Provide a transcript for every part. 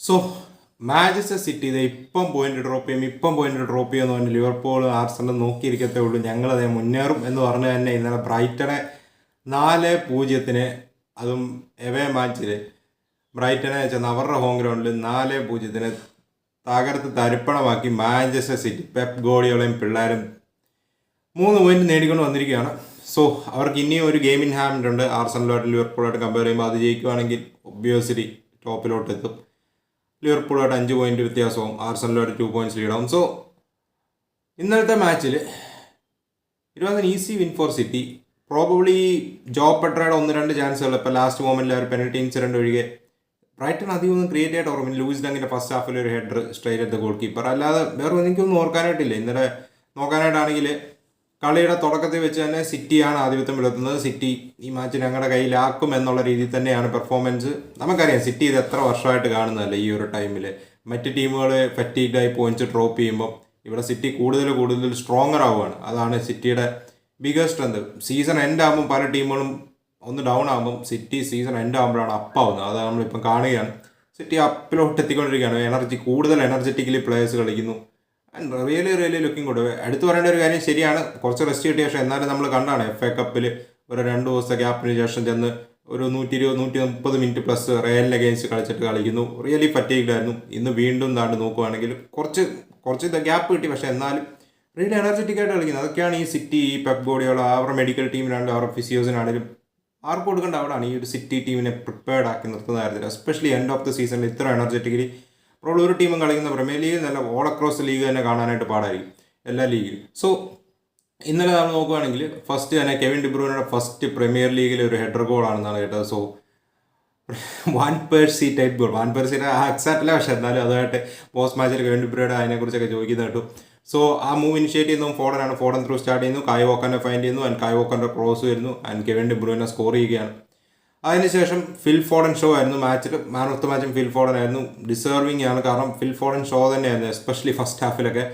So Manchester city ഇത് ഇപ്പം point drop ചെയ്യും ഇപ്പം പോയിന്റ് ഡ്രോപ്പ് ചെയ്യുമെന്ന് പറഞ്ഞ് ലിവർപൂൾ ആർസണൽ നോക്കിയിരിക്കത്തേ ഉള്ളൂ. ഞങ്ങളത് മുന്നേറും എന്ന് പറഞ്ഞ് തന്നെ ഇന്നലെ ബ്രൈറ്റനെ നാല് പൂജ്യത്തിന് അതും എവേ മാച്ചിൽ ബ്രൈറ്റനെ ചെന്ന് അവരുടെ ഹോം ഗ്രൗണ്ടിൽ നാല് പൂജ്യത്തിന് തകർത്ത് തരിപ്പണമാക്കി മാഞ്ചസ്റ്റർ സിറ്റി പെപ് ഗോഡിയോളയും പിള്ളേരും മൂന്ന് പോയിന്റ് നേടിക്കൊണ്ട് വന്നിരിക്കുകയാണ്. സോ അവർക്ക് ഇനിയും ഒരു ഗെയിം ഇൻ ഹാൻഡ് ഉണ്ട്. ആർസണലുമായിട്ട് ലിവർപൂളായിട്ട് കമ്പയർ ചെയ്യുമ്പോൾ അത് ജയിക്കുവാണെങ്കിൽ ഒബ്വിയസ്ലി ടോപ്പിലോട്ട് എത്തും ലിവർപൂളായിട്ട് അഞ്ച് പോയിന്റ് വ്യത്യാസവും ആർസണലുമായിട്ട് ടു പോയിന്റ്സ് ലീഡാവും സോ ഇന്നലത്തെ മാച്ചിൽ ഇരുപതിന് easy win for City. Probably Joao പെട്രയുടെ ഒന്ന് രണ്ട് ചാൻസുകൾ ഇപ്പോൾ ലാസ്റ്റ് മൊമെന്റിൽ ഒരു പെനൽറ്റി ഇൻസിഡന്റ് ഒഴികെ. ബ്രൈറ്റൺ അധികം ഒന്നും ക്രിയേറ്റ് ആയിട്ട് ഓർമ്മ ലൂയിസ് ഡങ്ങിന്റെ ഫസ്റ്റ് ഹാഫിൽ ഒരു header straight at goalkeeper അല്ലാതെ വേറെ എനിക്കൊന്നും ഓർക്കാനായിട്ടില്ല. ഇന്നലെ നോക്കാനായിട്ടാണെങ്കിൽ കളിയുടെ തുടക്കത്തിൽ വെച്ച് തന്നെ സിറ്റിയാണ് ആധിപത്യം പുലർത്തുന്നത്. സിറ്റി ഈ മാച്ച് ഞങ്ങളുടെ കയ്യിലാക്കും എന്നുള്ള രീതിയിൽ തന്നെയാണ് പെർഫോമൻസ് നമുക്കറിയാം സിറ്റി ഇത് എത്ര വർഷമായിട്ട് കാണുന്നതല്ല ഈ ഒരു ടൈമിൽ മറ്റ് ടീമുകൾ ഫറ്റീഡായി പോയിന്റ്സ് ഡ്രോപ്പ് ചെയ്യുമ്പോൾ ഇവിടെ സിറ്റി കൂടുതൽ കൂടുതൽ സ്ട്രോങ്ങർ ആവുകയാണ്. അതാണ് സിറ്റിയുടെ ബിഗസ്റ്റ് സ്ട്രെങ്ത് സീസൺ എൻഡ് ആകുമ്പോൾ പല ടീമുകളും ഒന്ന് ഡൗൺ ആകുമ്പോൾ സിറ്റി സീസൺ എൻഡ് ആകുമ്പോഴാണ് അപ്പാവുന്നത് അത് നമ്മളിപ്പം കാണുകയാണ്. സിറ്റി അപ്പിലോട്ട് എത്തിക്കൊണ്ടിരിക്കുകയാണ് എനർജി കൂടുതൽ എനർജറ്റിക്കലി പ്ലേയേഴ്സ് കളിക്കുന്നു. റിയലി റിയലി ലുക്കിംഗ് ഗുഡ് എടുത്തു പറയേണ്ട ഒരു കാര്യം ശരിയാണ്. കുറച്ച് റെസ്റ്റ് കിട്ടിയ ശേഷം എന്നാലും നമ്മൾ കണ്ടാണ് എഫ് എ കപ്പിൽ ഒരു രണ്ട് ദിവസത്തെ ഗ്യാപ്പിന് ശേഷം ചെന്ന് ഒരു നൂറ്റി ഇരുപത് നൂറ്റി മുപ്പത് മിനിറ്റ് പ്ലസ് റയലിന് അഗേൻസ്റ്റ് കളിച്ചിട്ട് കളിക്കുന്നു. റിയലി ഫറ്റീഗ്ഡായിരുന്നു ഇന്ന് വീണ്ടും താണ്ട് നോക്കുകയാണെങ്കിൽ കുറച്ച് കുറച്ച് ഗ്യാപ്പ് കിട്ടി. പക്ഷേ എന്നാലും റിയലി എനർജറ്റിക് ആയിട്ട് കളിക്കുന്നത് അതൊക്കെയാണ് ഈ സിറ്റി ഈ പെപ്പ് ഗോഡിയോള അവരുടെ മെഡിക്കൽ ടീമിനാണെങ്കിലും അവരുടെ ഫിസിയോസിനാണെങ്കിലും ആർക്ക് കൊടുക്കേണ്ട അവിടെയാണ് ഈ ഒരു സിറ്റി ടീമിനെ പ്രിപ്പയർഡ് ആക്കി നിർത്തുന്ന കാര്യത്തിൽ എസ്പെഷ്യലി എൻഡ് ഓഫ് ദ സീസണിൽ ഇത്ര എനർജറ്റിക്കലി ഇപ്പോൾ ഒരു ടീമും കളിക്കുന്ന പ്രീമിയർ ലീഗ് നല്ല ഓൾ അക്രോസ് ലീഗ് തന്നെ കാണാനായിട്ട് പാടായിരിക്കും. എല്ലാ ലീഗിലും സോ ഇന്നലെ നമ്മൾ നോക്കുകയാണെങ്കിൽ ഫസ്റ്റ് തന്നെ കെവിൻ ഡിബ്രൂനയുടെ ഫസ്റ്റ് പ്രീമിയർ ലീഗിലെ ഒരു ഹെഡർ ഗോൾ ആണെന്നാണ് കേട്ടത്. So van Persie type goal one exact അല്ല പക്ഷേ എന്നാലും അതുമായിട്ട് പോസ്റ്റ് മാച്ചിൽ കെവിൻ ഡിബ്രൂയുടെ അതിനെക്കുറിച്ചൊക്കെ ചോദിക്കുന്ന കേട്ടു. സോ ആ മൂവ് ഇനിഷ്യേറ്റ് ചെയ്യുന്നു ഫോഡനാണ് ഫോഡൻ ത്രൂ സ്റ്റാർട്ട് ചെയ്യുന്നു. കായ് വോക്കറിനെ ഫൈൻഡ് ചെയ്യുന്നു. ആൻഡ് കായ് വോക്കാന്റെ ക്രോസ് വരുന്നു. And Kevin De Bruyne score ചെയ്യുകയാണ്. അതിനുശേഷം ഫിൽ ഫോഡൻ ഷോ ആയിരുന്നു. മാച്ചിൽ മാൻ ഓഫ് ദ മാച്ചും ഫിൽ ഫോഡൻ ആയിരുന്നു. ഡിസേർവിംഗ് ആണ്. കാരണം ഫിൽ ഫോഡൻ ഷോ തന്നെയായിരുന്നു എസ്പെഷ്യലി ഫസ്റ്റ് ഹാഫിലൊക്കെ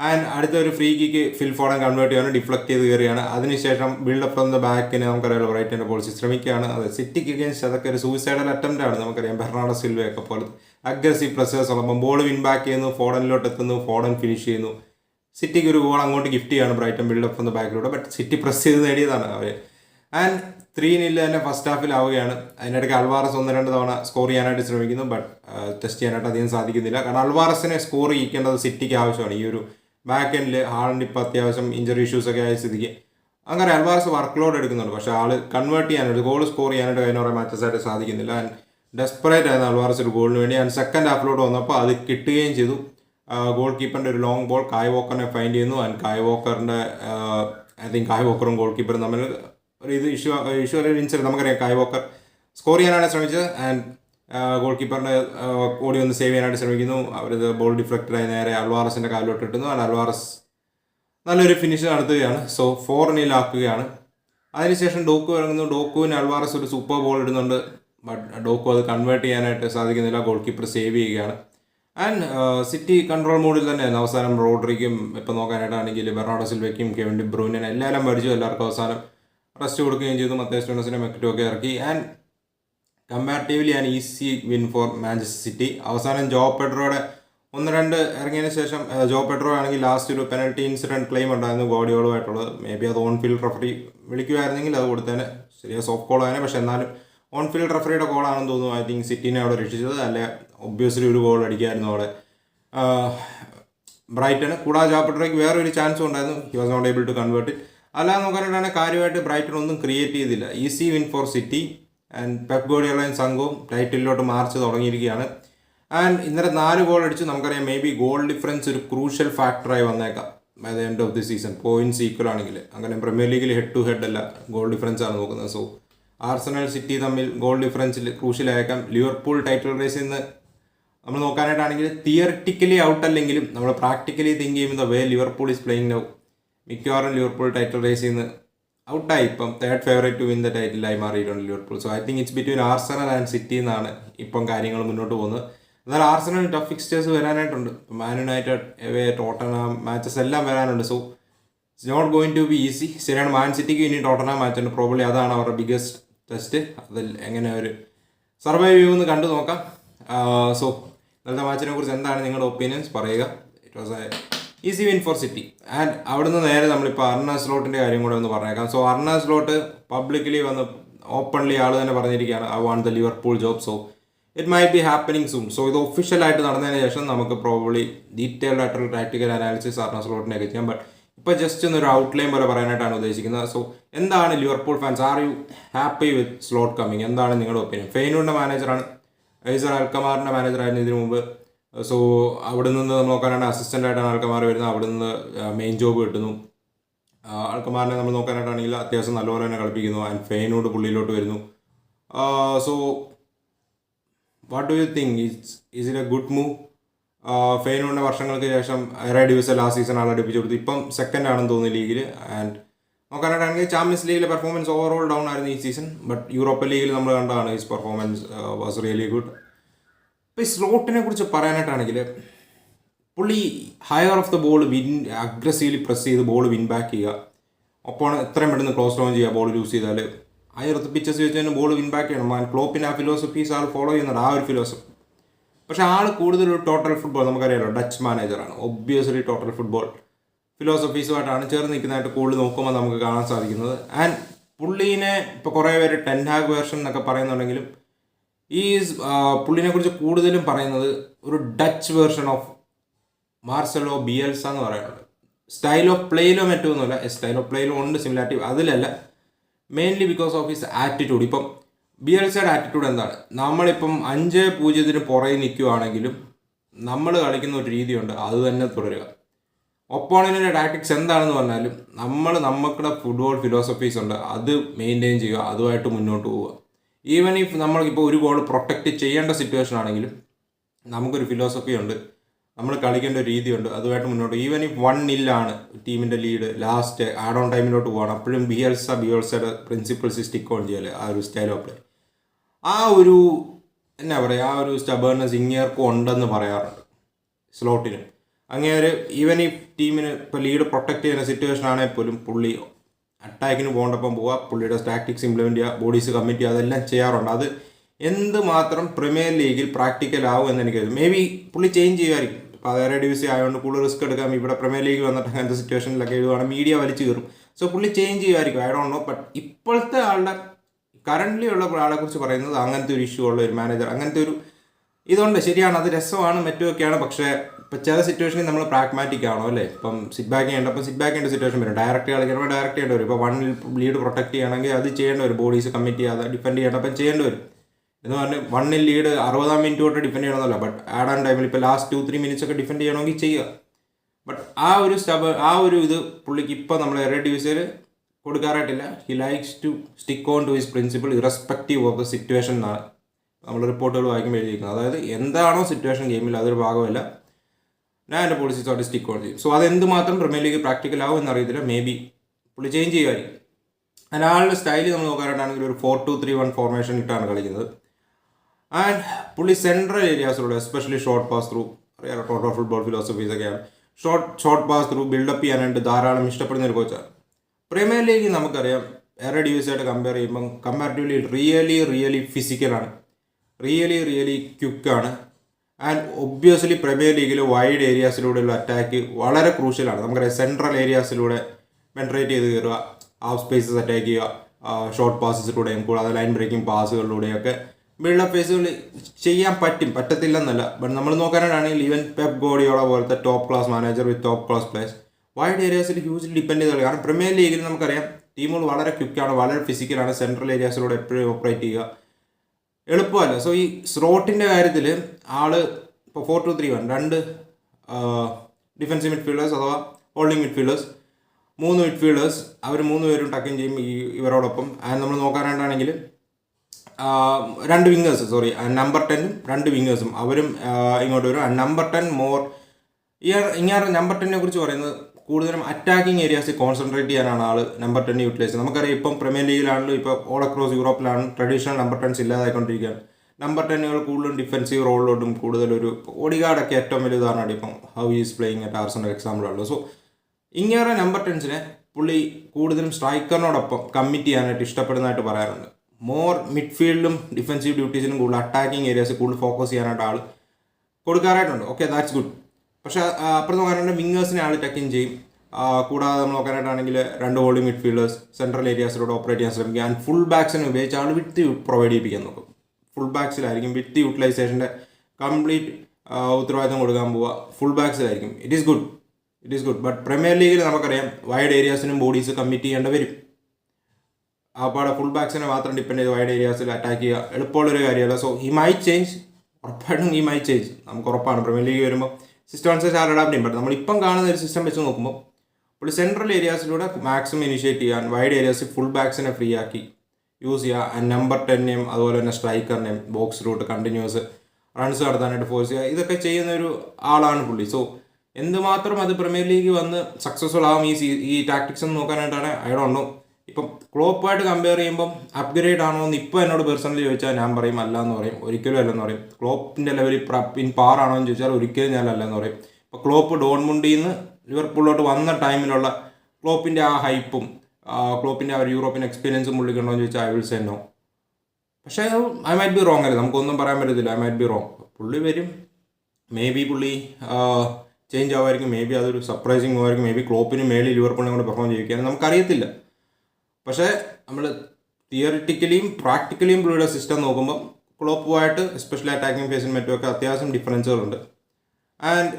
ആൻഡ് അടുത്ത ഒരു free kick Phil Foden convert ചെയ്യാനും ഡിഫ്ലക്ട് ചെയ്ത് കയറിയാണ്. അതിനുശേഷം ബിൽഡപ്പ് ഫ്രം ദ ബാക്കിന് നമുക്കറിയാലോ റൈറ്റിന്റെ പോളിസി ശ്രമിക്കുകയാണ്. അത് സിറ്റിക്ക് അഗേൻസ്റ്റ് അതൊക്കെ ഒരു സൂയിസൈഡൽ അറ്റംപ്റ്റ് ആണ്. നമുക്കറിയാം ബെർണാഡോ സിൽവയൊക്കെ പോലെ. അഗ്രസീവ് പ്രസേഴ്സ് ഉള്ളപ്പം ബോൾ വിൻ ബാക്ക് ചെയ്യുന്നു ഫോഡനിലോട്ട് എത്തുന്നു ഫോഡൻ ഫിനിഷ് ചെയ്യുന്നു. സിറ്റിക്ക് ഒരു ഗോൾ അങ്ങോട്ട് ഗിഫ്റ്റ് ചെയ്യാണ് ബ്രൈറ്റൺ ബിൽഡപ്പ് ഫ്രം ദ ബാക്കിലൂടെ ബട്ട് സിറ്റി പ്രസ് ചെയ്ത് നേടിയതാണ് അവർ ആൻഡ് ത്രീ നില്ല തന്നെ ഫസ്റ്റ് ഹാഫിലാവുകയാണ് അതിനിടയ്ക്ക് അൽവാറസ് ഒന്ന് രണ്ട് തവണ സ്കോർ ചെയ്യാനായിട്ട് ശ്രമിക്കുന്നു ബട്ട് ടെസ്റ്റ് ചെയ്യാനായിട്ട് അധികം സാധിക്കുന്നില്ല. കാരണം അൽവാറസിനെ സ്കോർ ചെയ്യിക്കേണ്ടത് സിറ്റിക്ക് ആവശ്യമാണ്. ഈ ഒരു ബാക്ക് എൻഡിൽ ഹാളിന്റെ ഇപ്പോൾ അത്യാവശ്യം ഇഞ്ചറി ഇഷ്യൂസ് ഒക്കെ ആയ സ്ഥിതിക്ക്. അങ്ങനെ അൽവാറസ് വർക്ക് ലോഡ് എടുക്കുന്നുണ്ട്. പക്ഷേ ആൾ കൺവേർട്ട് ചെയ്യാനായിട്ട് ഗോൾ സ്കോർ ചെയ്യാനായിട്ട് കഴിഞ്ഞ കുറേ മാച്ചസ് ആയിട്ട് സാധിക്കുന്നില്ല. ആൻഡ് ഡെസ്പറേറ്റ് ആയിരുന്നു അൽവാറസ് ഒരു ഗോളിന് വേണ്ടി. ആൻഡ് സെക്കൻഡ് ഹാഫിലോട്ട് വന്നപ്പോൾ അത് കിട്ടുകയും ചെയ്തു. ഗോൾ കീപ്പറിന്റെ ഒരു ലോങ് ബോൾ കായ് വോക്കറിനെ ഫൈൻഡ് ചെയ്യുന്നു. ആൻഡ് കായ് വോക്കറിന്റെ ഐ തിങ്ക് കായ് വോക്കറും ഗോൾ കീപ്പറും തമ്മിൽ ഒരു ഇത് ഇഷ്യൂ ഇഷ്യൂ ഒരു ഇൻസിഡന്റ് നമുക്കറിയാം കായ് വോക്കർ. സ്കോർ ചെയ്യാനാണ് ശ്രമിച്ചത് ആൻഡ് ഗോൾ കീപ്പറിന്റെ ഓടി ഒന്ന് സേവ് ചെയ്യാനായിട്ട് ശ്രമിക്കുന്നു. അവരത് ബോൾ ഡിഫ്ലക്റ്റഡായി നേരെ അൽവാറസിന്റെ കാലിലോട്ട് ഇട്ടുന്നു. ആൻഡ് അൽവാറസ് നല്ലൊരു ഫിനിഷ് നടത്തുകയാണ്. സോ ഫോർ നീലാക്കുകയാണ് അതിനുശേഷം ഡോക്കു ഇറങ്ങുന്നു. ഡോക്കുവിന് അൽവാറസ് ഒരു സൂപ്പർ ബോൾ ഇടുന്നുണ്ട്. ബട്ട് ഡോക്കു അത് കൺവേർട്ട് ചെയ്യാനായിട്ട് സാധിക്കുന്നില്ല. ഗോൾ കീപ്പർ സേവ് ചെയ്യുകയാണ്. ആൻഡ് സിറ്റി കൺട്രോൾ മോഡിൽ തന്നെയായിരുന്നു അവസാനം. റോഡ്രിക്കും ഇപ്പം നോക്കാനായിട്ടാണെങ്കിൽ ബെർണാഡോ സിൽവയ്ക്കും കെവിൻ ഡി ബ്രൂനും എല്ലാവരും പഠിച്ചു എല്ലാവർക്കും അവസാനം റെസ്റ്റ് കൊടുക്കുകയും ചെയ്തു. മത്തേ സ്റ്റോണസിനെ മെക്കിറ്റോ ഒക്കെ ഇറക്കി. And comparatively an easy win for Manchester City അവസാനം ജോ പെട്രോയുടെ ഒന്ന് രണ്ട് ഇറങ്ങിയതിന് ശേഷം ജോ പെട്രോ ആണെങ്കിൽ ലാസ്റ്റ് ഒരു പെനൽറ്റി ഇൻസിഡന്റ് ക്ലെയിം ഉണ്ടായിരുന്നു ഗോഡിയോളുമായിട്ടുള്ളത് മേ ബി അത് ഓൺ ഫീൽഡ് റെഫറി വിളിക്കുമായിരുന്നെങ്കിൽ അത് കൊടുത്തേനെ ശരിയാ സോഫ്റ്റ് കോൾ ആയനെ പക്ഷേ എന്നാലും ഓൺ ഫീൽഡ് റഫറിയുടെ കോളാണെന്ന് തോന്നുന്നു. ഐ തിങ്ക് സിറ്റിനെ അവിടെ രക്ഷിച്ചത്. അല്ലെ ഒബ്വിയസ്ലി ഒരു ഗോൾ അടിക്കായിരുന്നു അവിടെ. ബ്രൈറ്റന്. കൂടാതെ ജോ പെട്രോയ്ക്ക് വേറെ ഒരു ചാൻസും ഉണ്ടായിരുന്നു. He was not able to convert it അല്ലാതെ നോക്കാനായിട്ടാണ് കാര്യമായിട്ട് ബ്രൈറ്റൺ ഒന്നും ക്രിയേറ്റ് ചെയ്തില്ല. Easy win for City and Pep airline സംഘവും ടൈറ്റിലോട്ട് മാർച്ച് തുടങ്ങിയിരിക്കുകയാണ്. ആൻഡ് ഇന്നലെ നാല് ഗോൾ അടിച്ച് നമുക്കറിയാം മേ ബി ഗോൾ ഡിഫറൻസ് ഒരു ക്രൂഷ്യൽ ഫാക്ടറായി വന്നേക്കാം by the end of the season points equal ആണെങ്കിൽ. അങ്ങനെ പ്രീമിയർ ലീഗിൽ ഹെഡ് ടു ഹെഡ് അല്ല ഗോൾ ഡിഫറൻസ് ആണ് നോക്കുന്നത്. സോ ആർസണൽ സിറ്റി തമ്മിൽ ഗോൾ ഡിഫറൻസിൽ ക്രൂഷ്യൽ ആയേക്കാം. ലിവർപൂൾ ടൈറ്റിൽ റേസിൽ നിന്ന് നമ്മൾ നോക്കാനായിട്ടാണെങ്കിൽ തിയറിറ്റിക്കലി ഔട്ട് അല്ലെങ്കിലും നമ്മൾ പ്രാക്ടിക്കലി തിങ്ക് ചെയ്യുന്ന way Liverpool is playing now മിക്കവാറും ലിവർപൂൾ ടൈറ്റിൽ റേസ് നിന്ന് ഔട്ടായി ഇപ്പം third favourite to win the ടൈറ്റിലായി മാറിയിട്ടുണ്ട് Liverpool so I think it's between Arsenal and City എന്നാണ് ഇപ്പം കാര്യങ്ങൾ മുന്നോട്ട് പോകുന്നത്. എന്നാൽ Arsenal tough fixtures വരാനായിട്ടുണ്ട്. Man United away Tottenham matches എല്ലാം വരാനുണ്ട്. So it's not going to be easy ശരിയാണ് മാൻ സിറ്റിക്ക് ഇനി ടോട്ടനാം മാച്ച് ഉണ്ട്. പ്രോബ്ലി അതാണ് അവരുടെ ബിഗ്ഗസ്റ്റ് ടെസ്റ്റ് അതിൽ എങ്ങനെ ഒരു സർവൈവ് ചെയ്യുമെന്ന് കണ്ടു നോക്കാം സോ ഇന്നത്തെ മാച്ചിനെ കുറിച്ച് എന്താണ് നിങ്ങളുടെ ഒപ്പീനിയൻസ് പറയുക. It was a easy win for City. And അവിടുന്ന് നേരെ നമ്മളിപ്പോൾ അർണ സ്ലോട്ടിന്റെ കാര്യം കൂടെ ഒന്ന് പറഞ്ഞേക്കാം. സോ അർണ സ്ലോട്ട് പബ്ലിക്കലി വന്ന് ഓപ്പൺലി ആൾ തന്നെ പറഞ്ഞിരിക്കുകയാണ്. I want the Liverpool job. So it may be happening soon. So ഇത് ഒഫീഷ്യലായിട്ട് നടന്നതിന് ശേഷം നമുക്ക് പ്രോബ്ലി ഡീറ്റെയിൽഡ് ആയിട്ടുള്ള ടാക്ടിക്കൽ അനാലിസിസ് അർണ സ്ലോട്ടിനെയൊക്കെ ചെയ്യാം. ബട്ട് ഇപ്പോൾ ജസ്റ്റ് ഒന്ന് ഒരു ഔട്ട്ലൈൻ പോലെ പറയാനായിട്ടാണ് ഉദ്ദേശിക്കുന്നത്. സോ എന്താണ് Liverpool fans? Are you happy with Slot coming? എന്താണ് നിങ്ങളുടെ ഒപ്പീനിയൻ? ഫെയിനൂറിന്റെ മാനേജറാണ് ഐസർ അൽക്കമാറിന്റെ മാനേജറായിരുന്നു ഇതിനു മുമ്പ്. സോ അവിടെ നിന്ന് നമ്മൾ നോക്കാനാണ് അസിസ്റ്റന്റ് ആയിട്ടാണ് ആൾക്കമാർ വരുന്നത്. അവിടെ നിന്ന് മെയിൻ ജോബ് കിട്ടുന്നു. ആൾക്കമാറിനെ നമ്മൾ നോക്കാനായിട്ടാണെങ്കിൽ അത്യാവശ്യം നല്ലപോലെ തന്നെ കളിപ്പിക്കുന്നു. ആൻഡ് ഫെയിനോട് പുള്ളിയിലോട്ട് വരുന്നു. So what do you think it's is it a good move ഫെയിനോടിന്റെ വർഷങ്ങൾക്ക് ശേഷം എറ ഡിവിസ് ലാസ്റ്റ് സീസൺ ആൾ അടുപ്പിച്ച് കൊടുത്തു ഇപ്പം സെക്കൻഡ് ആണെന്ന് തോന്നുന്നു ലീഗിൽ ആൻഡ് നോക്കാനായിട്ടാണെങ്കിൽ ചാമ്പ്യൻസ് ലീഗിലെ പെർഫോമൻസ് ഓവറോൾ ഡൗൺ ആയിരുന്നു ഈ സീസൺ ബട്ട് യൂറോപ്യൻ ലീഗിൽ നമ്മൾ കണ്ടതാണ് his performance was really good ഇപ്പോൾ ഈ സ്ലോട്ടിനെ കുറിച്ച് പറയാനായിട്ടാണെങ്കിൽ പുള്ളി higher of the ball win aggressively press ചെയ്ത് ബോൾ വിൻ ബാക്ക് ചെയ്യുക. ഒപ്പം എത്രയും പെട്ടെന്ന് ക്ലോസ് ഡൗൺ ചെയ്യുക ബോൾ ലൂസ് ചെയ്താൽ ഹയർ ഓഫ് പിച്ചസ് വെച്ച് തന്നെ ബോൾ വിൻ ബാക്ക് ചെയ്യണം. ആൻഡ് ക്ലോപ്പിന്റെ ആ ഫിലോസഫീസ് ആൾ ഫോളോ ചെയ്യുന്നുണ്ട്. ആ ഒരു ഫിലോസഫി പക്ഷേ ആൾ കൂടുതൽ ടോട്ടൽ ഫുട്ബോൾ നമുക്കറിയാലോ ഡച്ച് മാനേജറാണ് ഒബ്വിയസ്ലി ടോട്ടൽ ഫുട്ബോൾ ഫിലോസഫീസുമായിട്ടാണ് ചേർന്ന് നിൽക്കുന്നതായിട്ട് കൂടുതൽ നോക്കുമ്പോൾ നമുക്ക് കാണാൻ സാധിക്കുന്നത്. ആൻഡ് പുള്ളീനെ ഇപ്പോൾ കുറേ പേര് ടെൻ ഹാഗ് വേർഷൻ എന്നൊക്കെ പറയുന്നുണ്ടെങ്കിലും ഈ പുള്ളിനെ കുറിച്ച് കൂടുതലും പറയുന്നത് ഒരു Dutch version of Marcelo Bielsa എന്ന് പറയുന്നത്. സ്റ്റൈൽ ഓഫ് പ്ലേയിലോ മറ്റൊന്നുമില്ല. സ്റ്റൈൽ ഓഫ് പ്ലേയിലും ഉണ്ട് similarity അതിലല്ല. Mainly because of his attitude ഇപ്പം ബിയൽസയുടെ ആറ്റിറ്റ്യൂഡ് എന്താണ്? നമ്മളിപ്പം അഞ്ച് പൂജ്യത്തിന് പുറകെ നിൽക്കുകയാണെങ്കിലും നമ്മൾ കളിക്കുന്ന ഒരു രീതിയുണ്ട് അത് തന്നെ തുടരുക. ഒപ്പോണന്റിന്റെ ടാക്ടിക്സ് എന്താണെന്ന് പറഞ്ഞാലും നമ്മൾ നമുക്കുടെ ഫുട്ബോൾ ഫിലോസഫീസ് ഉണ്ട് അത് മെയിന്റെയിൻ ചെയ്യുക അതുമായിട്ട് മുന്നോട്ട് പോവുക. ഈവൻ ഇഫ് നമ്മളിപ്പോൾ ഒരു ബോൾ പ്രൊട്ടക്റ്റ് ചെയ്യേണ്ട സിറ്റുവേഷൻ ആണെങ്കിലും നമുക്കൊരു ഫിലോസഫി ഉണ്ട്. നമ്മൾ കളിക്കേണ്ട ഒരു രീതിയുണ്ട്. അതുമായിട്ട് മുന്നോട്ട്. ഈവൻ ഇഫ് വൺ ഇല്ലാണ് ടീമിന്റെ ലീഡ് ലാസ്റ്റ് ആഡ് ഓൺ ടൈമിലോട്ട് പോകണം അപ്പോഴും ബിയൽസ ബിയൽസയുടെ പ്രിൻസിപ്പിൾസ് സ്റ്റിക്ക് ഓൺ ചെയ്യല്ലേ ആ ഒരു സ്റ്റൈൽ ഓഫ് പ്ലേ ആ ഒരു എന്നാ പറയുക ആ ഒരു സ്റ്റബേർനെസ് ഇങ്ങേർക്കും ഉണ്ടെന്ന് പറയാറുണ്ട്. സ്ലോട്ടിന് അങ്ങേര് ഈവൻ ഈ ടീമിന് ഇപ്പോൾ ലീഡ് പ്രൊട്ടക്റ്റ് ചെയ്യുന്ന സിറ്റുവേഷൻ ആണെങ്കിൽ പോലും പുള്ളി അറ്റാക്കിന് പോകേണ്ടപ്പം പോവുക പുള്ളിയുടെ ടാക്ടിക്സ് ഇംപ്ലിമെന്റ് ചെയ്യുക ബോഡീസ് കമ്മിറ്റ് ചെയ്യുക അതെല്ലാം ചെയ്യാറുണ്ട്. അത് എന്ത് മാത്രം പ്രീമിയർ ലീഗിൽ പ്രാക്ടിക്കൽ ആവും എന്ന് എനിക്ക് മേ ബി പുള്ളി ചേഞ്ച് ചെയ്യുമായിരിക്കും. ഇപ്പോൾ അതേറെ ഡിവിസി ആയതുകൊണ്ട് കൂടുതൽ റിസ്ക് എടുക്കാം. ഇവിടെ പ്രീമിയർ ലീഗ് വന്നിട്ട് അങ്ങനത്തെ സിറ്റുവേഷനിലൊക്കെ എഴുതുവാണ് മീഡിയ വലിച്ചു കയറും. സോ പുള്ളി ചേഞ്ച് ചെയ്യുമായിരിക്കും. ഐ ഡോണ്ട് നോ ബട്ട് ഇപ്പോഴത്തെ ആളുടെ കറന്റ്ലി ഉള്ള ആളെക്കുറിച്ച് പറയുന്നത് അങ്ങനത്തെ ഒരു ഇഷ്യൂ ഉള്ള ഒരു മാനേജർ അങ്ങനത്തെ ഒരു ഇതുണ്ട്. ശരിയാണ്. അത് രസമാണ്. മറ്റുമൊക്കെയാണ്. പക്ഷേ ഇപ്പം ചില സിറ്റുവേഷനിൽ നമ്മൾ പ്രാഗ്മാറ്റിക് ആണോ അല്ലേ? ഇപ്പം സിറ്റ് ബാക്ക് ചെയ്യേണ്ട അപ്പം സിറ്റ് ബാക്ക് ചെയ്യേണ്ട സിറ്റുവേഷൻ വരും. ഡയറക്റ്റ് കളിക്കുമ്പോൾ ഡയറക്റ്റ് ചെയ്യേണ്ടി വരും. ഇപ്പോൾ വൺ ലീഡ് പ്രൊട്ടക്ട് ചെയ്യണമെങ്കിൽ അത് ചെയ്യേണ്ടി വരും. ബോഡീസ് കമ്മിറ്റ് ചെയ്യാതെ ഡിഫെൻഡ് ചെയ്യേണ്ട അപ്പം ചെയ്യേണ്ടി വരും. എന്ന് പറഞ്ഞ് വണ്ണിൽ ലീഡ് അറുപതാം മിനിറ്റ് തൊട്ട് ഡിഫെൻഡ് ചെയ്യണമെന്നല്ല. ബട്ട് ആഡ് ആൻ ടൈമിൽ ഇപ്പോൾ ലാസ്റ്റ് ടു ത്രീ മിനിറ്റ്സ് ഒക്കെ ഡിഫെൻഡ് ചെയ്യണമെങ്കിൽ ചെയ്യുക. ബട്ട് ആ ഒരു സ്റ്റബ് ആ ഒരു ഇത് പുള്ളിക്ക് ഇപ്പോൾ നമ്മൾ എറേ ഡിവിസിൽ കൊടുക്കാറായിട്ടില്ല. He likes to stick on to his principle irrespective of the situation എന്നാണ്. നമ്മൾ റിപ്പോർട്ടുകൾ വായിക്കുമ്പോൾ എഴുതിയിരിക്കുന്നത്. അതായത് എന്താണോ സിറ്റുവേഷൻ ഗെയിമിൽ അതൊരു ഭാഗമല്ല. ഞാൻ എന്റെ പോളിസി പോളിസീസോട്ട് സ്റ്റിക്ക് ഓൺ ചെയ്യും. സോ അതെന്ത് മാത്രം പ്രീമിയർ ലീഗ് പ്രാക്ടിക്കൽ ആവും എന്നറിയത്തില്ല. മേ ബി പുള്ളി ചേഞ്ച് ചെയ്യുമായിരിക്കും. അതിന് ആളുടെ സ്റ്റൈൽ നമ്മൾ നോക്കാനായിട്ടാണെങ്കിൽ ഒരു four two three one formation ഇട്ടാണ് കളിക്കുന്നത്. ആൻഡ് പുള്ളി സെൻട്രൽ ഏരിയാസിലൂടെ എസ്പെഷ്യലി ഷോർട്ട് പാസ് ത്രൂ അറിയാലോ ടോട്ടൽ ഫുട്ബോൾ ഫിലോസഫീസ് ഒക്കെയാണ്. Short short pass through buildup ചെയ്യാനായിട്ട് ധാരാളം ഇഷ്ടപ്പെടുന്ന ഒരു കോച്ചാണ് പ്രീമിയർ ലീഗ് നമുക്കറിയാം വേറെ ഡിവിസായിട്ട് കമ്പയർ ചെയ്യുമ്പം കമ്പാരിറ്റീവ്ലി റിയലി റിയലി ഫിസിക്കലാണ് റിയലി റിയലി ക്യുക്കാണ് ആൻഡ് ഒബ്വിയസ്ലി പ്രീമിയർ ലീഗിൽ വൈഡ് ഏരിയാസിലൂടെയുള്ള അറ്റാക്ക് വളരെ ക്രൂഷ്യലാണ് നമുക്കറിയാം സെൻട്രൽ ഏരിയാസിലൂടെ പെൻട്രേറ്റ് ചെയ്ത് കയറുക ഹാഫ് സ്പേസസ് അറ്റാക്ക് ചെയ്യുക ഷോർട്ട് പാസസിലൂടെയും കൂടാതെ ലൈൻ ബ്രേക്കിംഗ് പാസുകളിലൂടെയൊക്കെ ബിൽഡപ്പ് ഫേസുകൾ ചെയ്യാൻ പറ്റും. പറ്റത്തില്ലെന്നല്ല. ബട്ട് നമ്മൾ നോക്കാനാണെങ്കിൽ ഈവൻ പെപ് ഗോഡിയോള പോലത്തെ top class manager with top class players wide ഏരിയാസിൽ hugely depend ചെയ്ത് കാരണം പ്രീമിയർ ലീഗിൽ നമുക്കറിയാം ടീമുകൾ വളരെ ക്വിക്കാണ് വളരെ ഫിസിക്കലാണ് സെൻട്രൽ ഏരിയാസിലൂടെ എപ്പോഴും ഓപ്പറേറ്റ് ചെയ്യുക. എളുപ്പമല്ല. സോ ഈ സ്ലോട്ടിന്റെ കാര്യത്തിൽ ആൾ ഇപ്പോൾ ഫോർ ടു ത്രീ വൺ രണ്ട് ഡിഫൻസീവ് മിഡ്ഫീൽഡേഴ്സ് അഥവാ ഹോൾഡിംഗ് മിഡ്ഫീൽഡേഴ്സ് മൂന്ന് മിഡ്ഫീൽഡേഴ്സ് അവർ മൂന്ന് പേരും ടക്കിങ് ചെയ്യും ഈ ഇവരോടൊപ്പം. ആൻഡ് നമ്മൾ നോക്കാനായിട്ടാണെങ്കിൽ രണ്ട് വിങ്ങേഴ്സ് സോറി നമ്പർ ടെന്നും രണ്ട് വിങ്ങേഴ്സും അവരും ഇങ്ങോട്ട് വരും. നമ്പർ ടെൻ മോർ ഇയാൾ ഇങ്ങനെ നമ്പർ ടെന്നിനെ കുറിച്ച് പറയുന്നത് കൂടുതലും അറ്റാക്കിംഗ് ഏരിയാസിൽ കോൺസെൻട്രേറ്റ് ചെയ്യാനാണ് ആൾ നമ്പർ ടെൻ യൂട്ടിലൈസ് നമുക്കറിയാം ഇപ്പം പ്രീമിയർ ലീഗിലാണെങ്കിലും ഇപ്പോൾ ഓൾ അക്രോസ് യൂറോപ്പിലാണ് ട്രഡീഷണൽ നമ്പർ ടെൻസ് ഇല്ലാതായിക്കൊണ്ടിരിക്കുകയാണ്. നമ്പർ ടെന്നുകൾ കൂടുതലും ഡിഫൻസീവ് റോളിലോട്ടും കൂടുതലൊരു ഒടികാടൊക്കെ ഏറ്റവും വലിയ ഉദാഹരണമാണ് ഇപ്പം how is playing at Arsenal എക്സാമ്പിളുള്ളത് so ഇങ്ങനെ നമ്പർ ടെൻസിനെ പുള്ളി കൂടുതലും സ്ട്രൈക്കറിനോടൊപ്പം കമ്മിറ്റ് ചെയ്യാനായിട്ട് ഇഷ്ടപ്പെടുന്നതായിട്ട് പറയാറുണ്ട്. മോർ മിഡ്ഫീൽഡിലും ഡിഫൻസീവ് ഡ്യൂട്ടീസിലും കൂടുതൽ അറ്റാക്കിംഗ് ഏരിയാസ് കൂടുതൽ ഫോക്കസ് ചെയ്യാനായിട്ട് ആൾ കൊടുക്കാറായിട്ടുണ്ട്. ഓക്കെ ദാറ്റ്സ് ഗുഡ് പക്ഷേ അപ്പുറത്ത് നോക്കാനായിട്ട് വിങ്ങേഴ്സിനെ ആൾ ടക്കിൻ ചെയ്യും. കൂടാതെ നമ്മൾ നോക്കാനായിട്ടാണെങ്കിൽ രണ്ട് ഹോൾഡിംഗ് മിഡ്ഫീൽഡേഴ്സ് സെൻട്രൽ ഏരിയാസിലൂടെ ഓപ്പറേറ്റ് ചെയ്യാൻ ശ്രമിക്കും. ആൻഡ് ഫുൾ ബാക്സിനെ ഉപയോഗിച്ച് ആൾ വിത്ത് പ്രൊവൈഡ് ചെയ്യിപ്പിക്കാൻ നോക്കും. ഫുൾ ബാക്സിലായിരിക്കും വിത്ത് യൂട്ടിലൈസേഷന്റെ കംപ്ലീറ്റ് ഉത്തരവാദിത്തം കൊടുക്കാൻ പോവുക. Full ബാക്സിലായിരിക്കും it is good it is good but premier ലീഗിൽ നമുക്കറിയാം വൈഡ് ഏരിയാസിനും ബോഡീസ് കമ്മിറ്റ് ചെയ്യേണ്ടി വരും. അപ്പോൾ ഫുൾ ബാക്സിനെ മാത്രം ഡിപ്പെൻഡ് ചെയ്ത് വൈഡ് ഏരിയാസിൽ അറ്റാക്ക് ചെയ്യുക എളുപ്പമുള്ളൊരു കാര്യമല്ല. സോ ഹി മൈ ചേഞ്ച് ഉറപ്പായിട്ടും ഹി മൈ ചേഞ്ച് നമുക്ക് ഉറപ്പാണ്. പ്രീമിയർ ലീഗ് വരുമ്പോൾ സിസ്റ്റം അനുസരിച്ച് ആൾ അഡാപ്റ്റ് ചെയ്യും ബട്ട് നമ്മളിപ്പം കാണുന്ന ഒരു സിസ്റ്റം വെച്ച് നോക്കുമ്പോൾ പുള്ളി സെൻട്രൽ ഏരിയാസിലൂടെ മാക്സിമം ഇനിഷ്യേറ്റ് ചെയ്യാൻ വൈഡ് ഏരിയാസിൽ ഫുൾ ബാക്സിനെ ഫ്രീ ആക്കി യൂസ് ചെയ്യുക നമ്പർ ടെന്നെയും അതുപോലെ തന്നെ സ്ട്രൈക്കറിനെയും ബോക്സ് റൂട്ട് കണ്ടിന്യൂസ് റൺസ് നടത്താനായിട്ട് ഫോഴ്സ് ചെയ്യുക ഇതൊക്കെ ചെയ്യുന്ന ഒരു ആളാണ് പുള്ളി. സോ എന്തുമാത്രം അത് പ്രീമിയർ ലീഗ് വന്ന് സക്സസ്ഫുൾ ആവും ഈ ഈ ടാക്ടിക്സ് എന്ന് നോക്കാനായിട്ടാണ്? അയാളുണ്ടോ ഇപ്പം ക്ലോപ്പായിട്ട് കമ്പയർ ചെയ്യുമ്പം അപ്ഗ്രേഡ് ആണോ എന്ന് ഇപ്പോൾ എന്നോട് പേഴ്സണലി ചോദിച്ചാൽ ഞാൻ പറയും അല്ല എന്ന് പറയും ഒരിക്കലും അല്ലെന്ന് പറയും. ക്ലോപ്പിന്റെ ലെവലിൽ ഇൻ പാർ ആണോ എന്ന് ചോദിച്ചാൽ ഒരിക്കലും ഞാൻ അല്ലെന്ന് പറയും. ഇപ്പോൾ ക്ലോപ്പ് ഡോൺമുണ്ടിയിൽ നിന്ന് ലിവർപൂളിലോട്ട് വന്ന ടൈമിലുള്ള ക്ലോപ്പിന്റെ ആ ഹൈപ്പും ക്ലോപ്പിന്റെ ആ യൂറോപ്യൻ എക്സ്പീരിയൻസും പുള്ളിക്കുണ്ടോ എന്ന് ചോദിച്ചാൽ ഐ വിൽ സെ നോ പക്ഷേ ഐ മൈറ്റ് ബി റോങ് അല്ലേ? നമുക്കൊന്നും പറയാൻ പറ്റത്തില്ല. ഐ മൈറ്റ് ബി റോങ് പുള്ളി വരും. മേ ബി പുള്ളി ചേഞ്ച് ആവുമായിരിക്കും. മേ ബി അതൊരു സർപ്രൈസിങ് ആയിരിക്കും മേ ബി ക്ലോപ്പിന് മേളിൽ ലിവർപൂളിനെ കൂടെ പെർഫോം ചെയ്യിക്കാൻ നമുക്കറിയത്തില്ല. പക്ഷേ നമ്മൾ തിയറിറ്റിക്കലിയും പ്രാക്ടിക്കലിയും പുള്ളിയുടെ സിസ്റ്റം നോക്കുമ്പം ക്ലോപ്പുമായിട്ട് എസ്പെഷ്യലി അറ്റാക്കിംഗ് ഫേസിനും മറ്റുമൊക്കെ അത്യാവശ്യം ഡിഫറൻസുകളുണ്ട് ആൻഡ്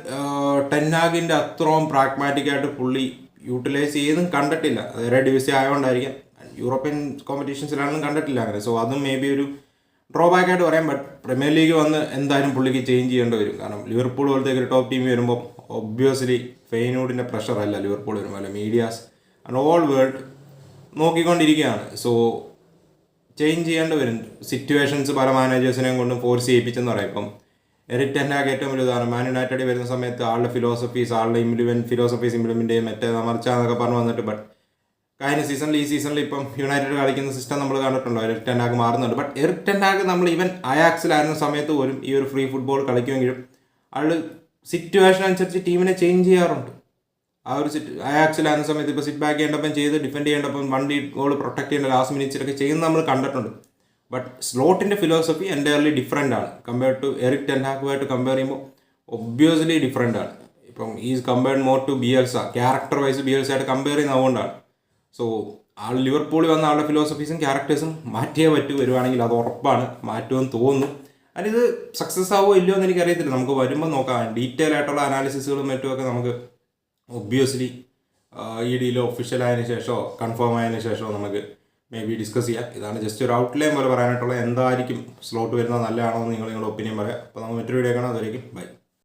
ടെന്നാഗിന്റെ അത്രയും പ്രാഗ്മാറ്റിക്കായിട്ട് പുള്ളി യൂട്ടിലൈസ് ചെയ്തും കണ്ടിട്ടില്ല. വേറെ ഡിവിസി ആയതുകൊണ്ടായിരിക്കാം യൂറോപ്യൻ കോമ്പറ്റീഷൻസിലാണെന്നും കണ്ടിട്ടില്ല അങ്ങനെ. സോ അതും മേ ബി ഒരു ഡ്രോബാക്ക് ആയിട്ട് പറയാം. ബട്ട് പ്രീമിയർ ലീഗ് വന്ന് എന്തായാലും പുള്ളിക്ക് ചേഞ്ച് ചെയ്യേണ്ടി വരും. കാരണം ലിവർപൂൾ പോലത്തെ ഒരു ടോപ്പ് ടീം വരുമ്പോൾ ഒബ്വിയസ്ലി ഫെയിനോഡിന്റെ പ്രഷറല്ല ലിവർപൂൾ വരുമ്പോൾ അല്ല മീഡിയാസ് ആൻഡ് ഓൾ വേൾഡ് നോക്കിക്കൊണ്ടിരിക്കുകയാണ്. സോ ചേഞ്ച് ചെയ്യേണ്ടി വരും. സിറ്റുവേഷൻസ് പല മാനേജേഴ്സിനെയും കൊണ്ടും ഫോഴ്സ് ചെയ്യിപ്പിച്ചെന്ന് പറയാം. ഇപ്പം ടെൻഹാഗ് ഏറ്റവും വലിയ ഉദാഹരണം. മാൻ യുണൈറ്റഡിൽ വരുന്ന സമയത്ത് ആളുടെ ഫിലോസഫീസ് ആളുടെ ഇംപ്ലിമെന്റ് ഫിലോസഫീസ് ഇംപ്ലിമെന്റ് ചെയ്യും മറ്റേ മറിച്ചാന്നൊക്കെ പറഞ്ഞു വന്നിട്ട് ബട്ട് കഴിഞ്ഞ സീസണിൽ ഈ സീസണിൽ ഇപ്പം യുണൈറ്റഡ് കളിക്കുന്ന സിസ്റ്റം നമ്മൾ കണ്ടിട്ടുണ്ടോ? ടെൻഹാഗ് മാറുന്നുണ്ട്. ബട്ട് ടെൻഹാഗ് നമ്മൾ ഈവൻ അയാക്സിലായിരുന്ന സമയത്ത് പോലും ഈ ഒരു ഫ്രീ ഫുട്ബോൾ കളിക്കുമെങ്കിലും ആൾ സിറ്റുവേഷൻ അനുസരിച്ച് ടീമിനെ ചേഞ്ച് ചെയ്യാറുണ്ട്. ആ ഒരു സിറ്റ് ആക്സിലാകുന്ന സമയത്ത് ഇപ്പോൾ സിറ്റ് ബാക്ക് ചെയ്യേണ്ടപ്പം ചെയ്ത് ഡിഫെൻഡ് ചെയ്യേണ്ടപ്പം വണ്ടി ഗോൾ പ്രൊട്ടക്ട് ചെയ്യേണ്ട ലാസ്റ്റ് മിനിറ്റ്സിലൊക്കെ ചെയ്യുന്നത് നമ്മൾ കണ്ടിട്ടുണ്ട്. ബട്ട് സ്ലോട്ടിന്റെ ഫിലോസഫി എന്റയർലി ഡിഫറെന്റ് ആണ്. കമ്പയർ ടു എറിക് ടെൻഹാക്കുമായിട്ട് കമ്പയർ ചെയ്യുമ്പോൾ ഒബ്വിയസ്ലി ഡിഫറെന്റ് ആണ്. ഇപ്പം is compared more to Bielsa character wise Bielsa ആയിട്ട് കമ്പയർ ചെയ്യുന്ന അതുകൊണ്ടാണ്. സോ ആൾ ലിവർപൂളിൽ വന്ന ആളുടെ ഫിലോസഫീസും ക്യാരക്ടേഴ്സും മാറ്റിയേ പറ്റൂ വരുവാണെങ്കിൽ അത് ഉറപ്പാണ്. മാറ്റുമെന്ന് തോന്നുന്നു. അതിന് ഇത് സക്സസ് ആവുമോ ഇല്ലയോ എന്ന് എനിക്കറിയത്തില്ല. നമുക്ക് വരുമ്പോൾ നോക്കാം. ഡീറ്റെയിൽ ആയിട്ടുള്ള അനാലിസിസുകളും മറ്റുമൊക്കെ നമുക്ക് ഒബ്വിയസ്ലി ഈ ഡീൽ ഒഫീഷ്യൽ ആയതിനു ശേഷമോ കൺഫേം ആയതിനു ശേഷമോ നമുക്ക് മേ ബി ഡിസ്കസ് ചെയ്യാം. ഇതാണ് ജസ്റ്റ് ഒരു ഔട്ട്ലൈൻ പോലെ പറയാനായിട്ടുള്ള എന്തായിരിക്കും സ്ലോട്ട് വരുന്നത്? നല്ലതാണോ എന്ന് നിങ്ങൾ നിങ്ങളുടെ ഒപ്പീനിയൻ പറയാം. അപ്പോൾ നമുക്ക് മറ്റൊരു വീഡിയോ കാണാം. അതുവരെയും ബൈ